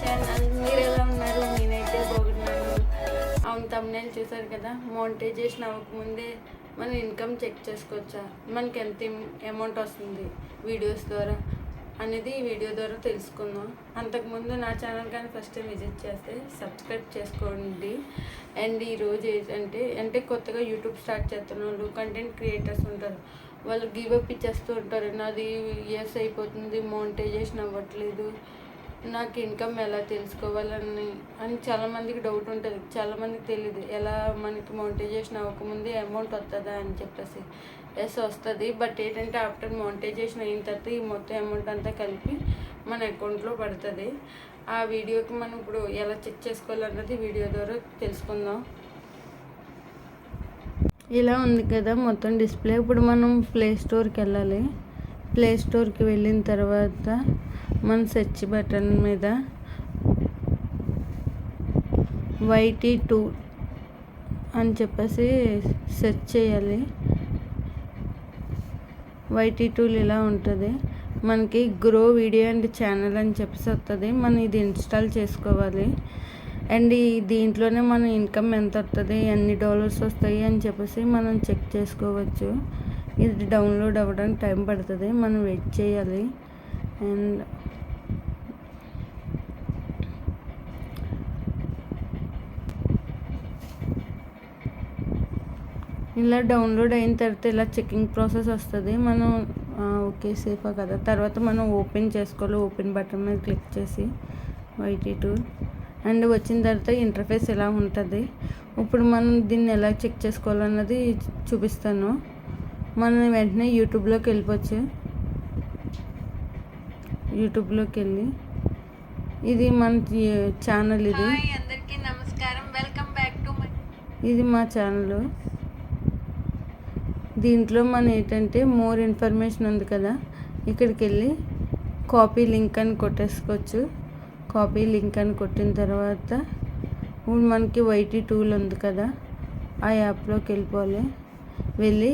Channel మీరు ఎలా ఉన్నారు? నేనైతే బాగున్నాను అవును తమ్నేల్ చూసారు కదా? మోనిటైజేషన్ అవ్వకముందే మన ఇన్కమ్ చెక్ చేసుకోవచ్చా? మనకి ఎంత అమౌంట్ వస్తుంది వీడియోస్ ద్వారా? అనేది ఈ వీడియో ద్వారా తెలుసుకుందాం. అంతకుముందు నా ఛానల్ కానీ ఫస్ట్ టైం విజిట్ చేస్తే సబ్స్క్రైబ్ చేసుకోండి. అండ్ ఈరోజు ఏంటంటే అంటే కొత్తగా యూట్యూబ్ స్టార్ట్ చేస్తున్న వాళ్ళు కంటెంట్ క్రియేటర్స్ ఉంటారు. వాళ్ళు గివ్ అప్ ఇచ్చేస్తూ ఉంటారు. నాది ఇయర్స్ అయిపోతుంది మోనిటైజేషన్ అవ్వట్లేదు. నాకు ఇన్కమ్ ఎలా తెలుసుకోవాలని అని చాలామందికి డౌట్ ఉంటుంది. చాలామందికి తెలియదు ఎలా మనకి మోనిటైజేషన్ అవ్వకముందే అమౌంట్ వస్తుందా అని చెప్పేసి. ఎస్ వస్తుంది. బట్ ఏంటంటే ఆఫ్టర్ మోనిటైజేషన్ అయిన తర్వాత ఈ మొత్తం అమౌంట్ అంతా కలిపి మన అకౌంట్లో పడుతుంది. ఆ వీడియోకి మనం ఇప్పుడు ఎలా చెక్ చేసుకోవాలన్నది వీడియో ద్వారా తెలుసుకుందాం. ఇలా ఉంది కదా మొత్తం డిస్ప్లే ఇప్పుడు మనం ప్లే స్టోర్కి వెళ్ళాలి. ప్లే స్టోర్కి వెళ్ళిన తర్వాత మన సెర్చ్ బటన్ మీద వైటీ టూ అని చెప్పేసి సెర్చ్ చేయాలి. వైటీ టూల్ ఇలా ఉంటుంది. మనకి గ్రో వీడియో అండ్ ఛానల్ అని చెప్పేసి వస్తుంది మనం ఇది ఇన్స్టాల్ చేసుకోవాలి. అండ్ ఈ దీంట్లోనే మన ఇన్కమ్ ఎంత వస్తుంది ఎన్ని డాలర్స్ వస్తాయి అని చెప్పేసి మనం చెక్ చేసుకోవచ్చు. ఇది డౌన్లోడ్ అవ్వడానికి టైం పడుతుంది. మనం వెయిట్ చేయాలి. అండ్ ఇలా డౌన్లోడ్ అయిన తర్వాత ఇలా చెకింగ్ ప్రాసెస్ వస్తుంది. మనం ఓకే సేఫా కదా. తర్వాత మనం ఓపెన్ చేసుకోవాలి. ఓపెన్ బటన్ మీద క్లిక్ చేసి వైటీ టూల్ అండ్ వచ్చిన తర్వాత ఇంటర్ఫేస్ ఎలా ఉంటుంది? ఇప్పుడు మనం దీన్ని ఎలా చెక్ చేసుకోవాలన్నది చూపిస్తాను. మనం వెంటనే యూట్యూబ్లోకి వెళ్ళిపోవచ్చు. యూట్యూబ్లోకి వెళ్ళి. ఇది మన ఛానల్ ఇది. అందరికీ నమస్కారం. వెల్కమ్ బ్యాక్ టు ఇది మా ఛానల్ దీంట్లో మన ఏంటంటే మోర్ ఇన్ఫర్మేషన్ ఉంది కదా. ఇక్కడికి వెళ్ళి కాపీ లింక్ అని కొట్టేసుకోవచ్చు. కాపీ లింక్ అని కొట్టిన తర్వాత ఇప్పుడు మనకి వైటీ టూల్ ఉంది కదా. ఆ యాప్లోకి వెళ్ళిపోవాలి. వెళ్ళి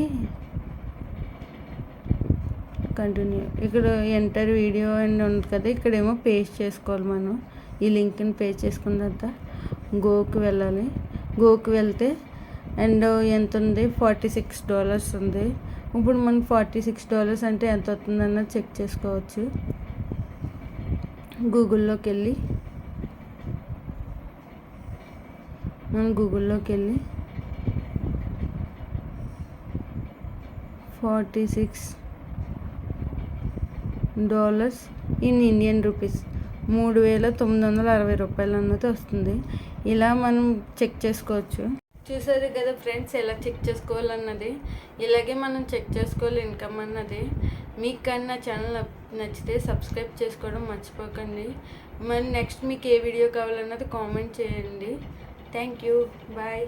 కంటిన్యూ ఇక్కడ ఎంటర్ వీడియో అని ఉంది కదా. ఇక్కడేమో పేస్ట్ చేసుకోవాలి మనం. ఈ లింక్ని పేస్ట్ చేసుకున్న తర్వాత గోకి వెళ్ళాలి. గోకి వెళ్తే అండ్ ఎంత ఉంది ఫార్టీ సిక్స్ డాలర్స్ ఉంది. ఇప్పుడు మనకి ఫార్టీ సిక్స్ డాలర్స్ అంటే ఎంత అవుతుందన్నది చెక్ చేసుకోవచ్చు. గూగుల్లోకి వెళ్ళి. మనం గూగుల్లోకి వెళ్ళి. Forty six dollars in Indian rupees. మూడు వేల తొమ్మిది వందల అరవై రూపాయలు అన్నది వస్తుంది. ఇలా మనం చెక్ చేసుకోవచ్చు. చూసారు కదా ఫ్రెండ్స్ ఎలా చెక్ చేసుకోవాలన్నది. ఇలాగే మనం చెక్ చేసుకోవాలి ఇన్కమ్ అన్నది. మీకు కానీ నా ఛానల్ నచ్చితే సబ్స్క్రైబ్ చేసుకోవడం మర్చిపోకండి. మరి నెక్స్ట్ మీకు ఏ వీడియో కావాలన్నది కామెంట్ చేయండి. Thank you. బాయ్.